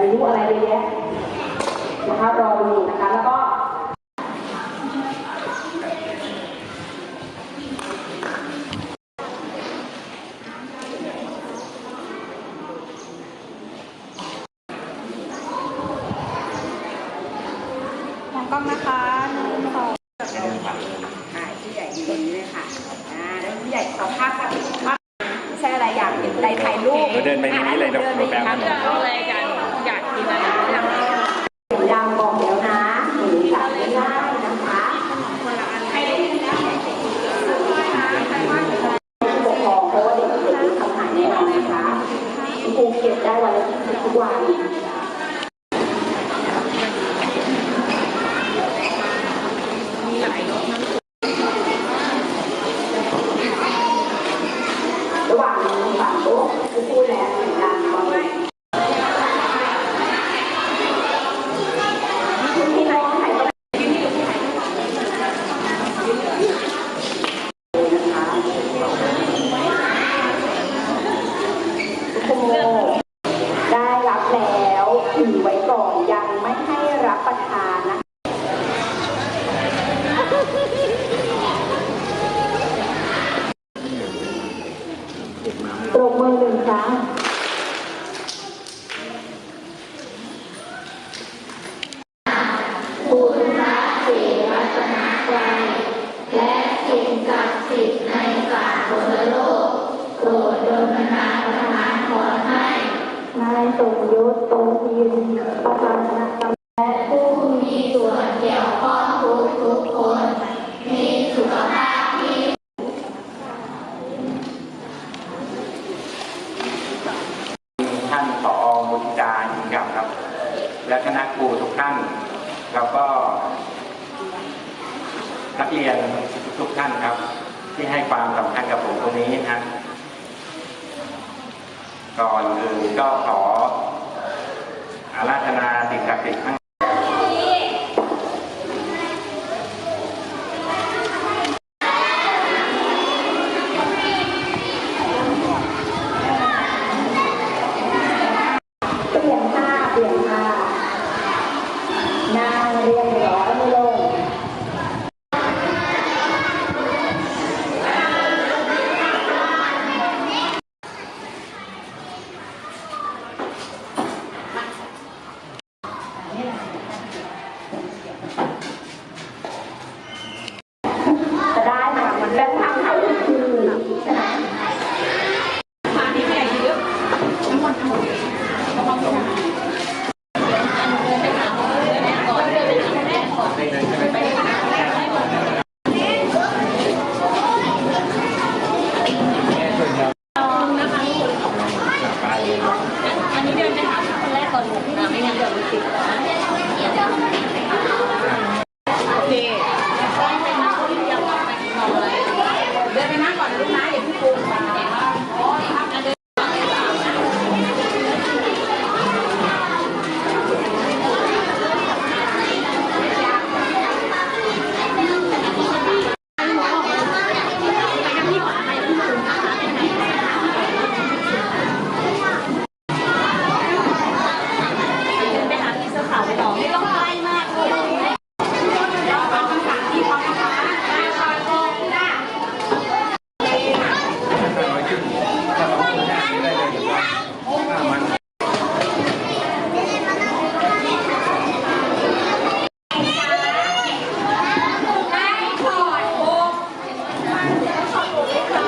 มีรูปอะไรเยอะแยะนะคะรออยู่นะคะแล้วก็มองกล้องนะคะหนึ่งสองอ่าผู้ใหญ่อยู่ตรงนี้เลยค่ะอ่าแล้วผู้ใหญ่ขอภาพกับภาพไม่ใช่อะไรอยากเห็นใดถ่ายรูปเดินไปอย่างนี้เลยอะเดินไปอีกครั้งหนึ่งเอาอะไรกันอย ยากหนูยางบอกแล้วนะหนูจับไม่ได้นะคะปกครองเพราะว่าเด็กเด็กมีคำหายแน่นอนนะคะคุณครูเก็บได้วันละทุกวัน มีหลายรสนะ ระหว่างนี้ฝากโต๊ะผู้พูดแล้วเสียงดังก่อนเลยคุณพี่น้องถ่ายรูปนะคะคุณโมได้รับแล้ว ถือไว้ก่อนยังไม่ให้รับประทานนะคะ ปรบมือหนึ่งครั้ง บุญพระศรีรัตนตรัยและสิ่งศักดิ์สิทธิ์ในสากลโลกโปรดดลบันดาลประทานพรให้ นายส มยศโตพีนประธานคณะกรรมและผู้มีส่วนเกี่ยวข้องทุกทุกคน มีสุขภาพที่ท่านผอมุทิตาหินกับครับ และคณะครูทุกท่าน แล้วก็นักเรียนทุกท่านครับ ที่ให้ความสำคัญกับผมตรงนี้นะก่อนอื่นก็ขอ อาราธนาสิ่งศักดิ์สิทธิ์ทั้ง อันนี้เดินไปหาคนแรกก่อนนะไม่งั้นเดี๋ยวมันติดนะ